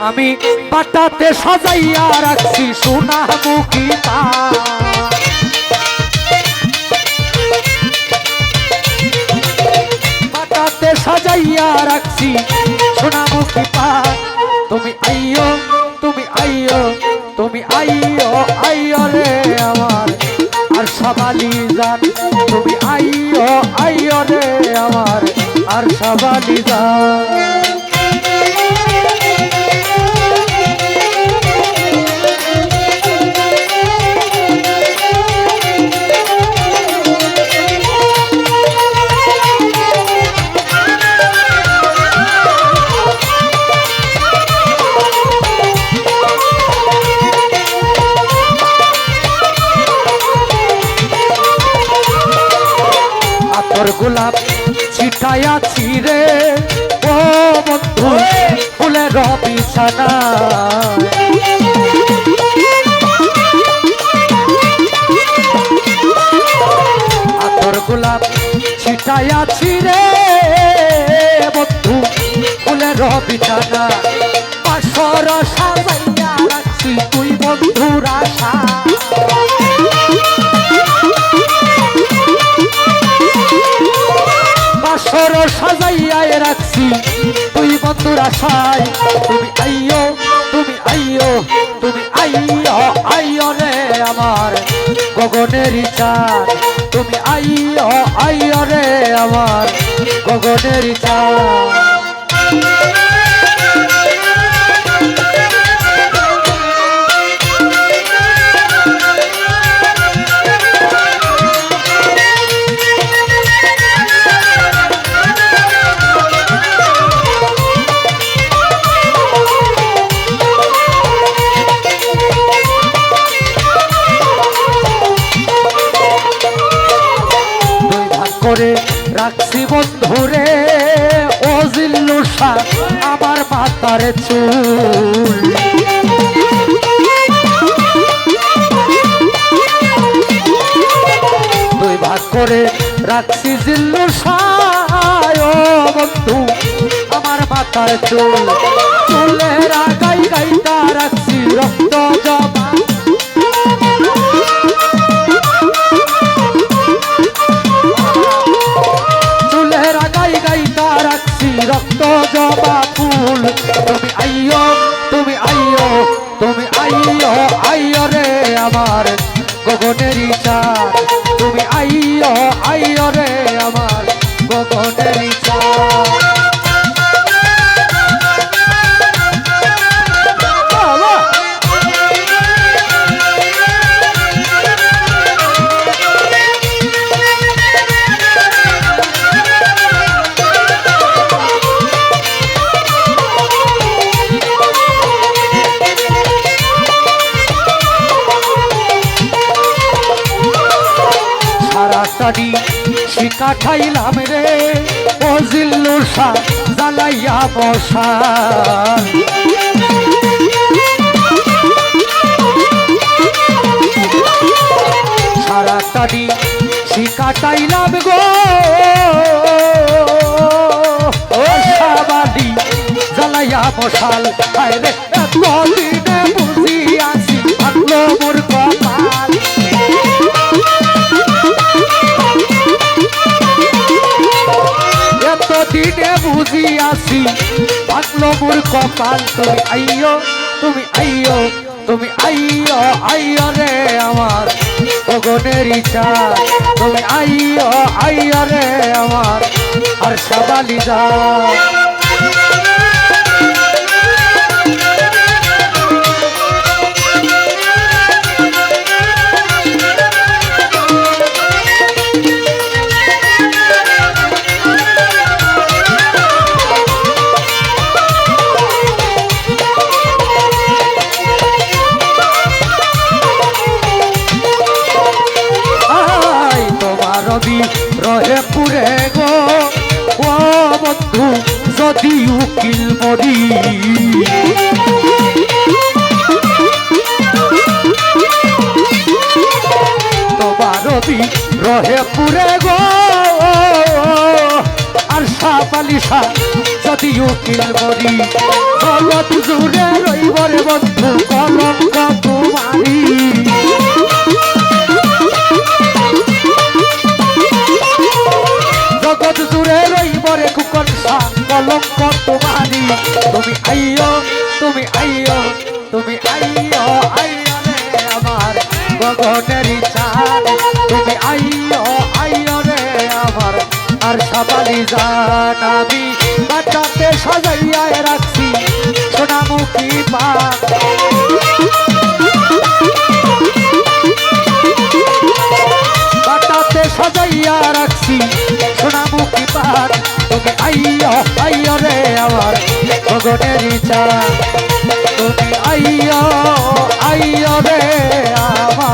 আমি পাটাতে সাজাইয়া রাখছি সোনা মুখী পা। পাটাতে সাজাইয়া রাখছি সোনা মুখী পা। তুমি আইও তুমি আইও তুমি আইও আইও রে আমার। আর সবালি জান, তুমি আইও আইও রে আমার। আর সবালি জান। গোলাপ ছিটাইয়াছি রে। ও বন্ধু ফুলের বিছানা আতর গোলাপ ছিটাইয়াছি রে। বন্ধু ফুলের বিছানা রাখছি তুই বন্ধুর আশায় তুমি আইও তুমি আইও তুমি আইও আইও রে আমার, গগনের চার তুমি আইও আইও রে আমার, গগনের চাঁদ। আমার চুল। দুই ভাগ করে রাখছি জিল্লু সায় বন্ধু। আমার মাথার চুল, চুলের গাই গাইটা আমার গগনের চার তুমি আইয় আইয় রে আমার গগনের সারাটানি শিকা খাইলাম রে, ও জিল্লুসা জ্বালাইয়া বসা। সারা সারাটানি শিকা টাইলাম গো, ও সাবালি জ্বালাইয়া হায় রে মোর কপাল। এতদিনে বুঝি আসি। ভাগলো মোর কপাল, তুমি আইও তুমি আইও তুমি আইও আইও রে আমার। গগনের ইচ্ছা তুমি আইও আইও রে আমার। আর সবালি যা বন্ধু, যদি উকিল মরি রহে পুরে গো। আর সাপালিশা, যদি উকিল মরি জগৎ জুড়ে রইব রে বন্ধু, কলঙ্ক তোমারি তুমি আইও তুমি আইও তুমি আইও আইও রে আমার গগনের চাঁদ। তুমি আইও আইও রে আমার আর সবালি জান আমি। বাচ্চাতে সাজাইয়া রাখছি সোনামুখী পা বাটাতে সাজাইয়া রাখছি সোনামুখী পাহাড় তুমি আইয় আইয় রে আমার গগনের তুমি আইয় আইয় রে আমার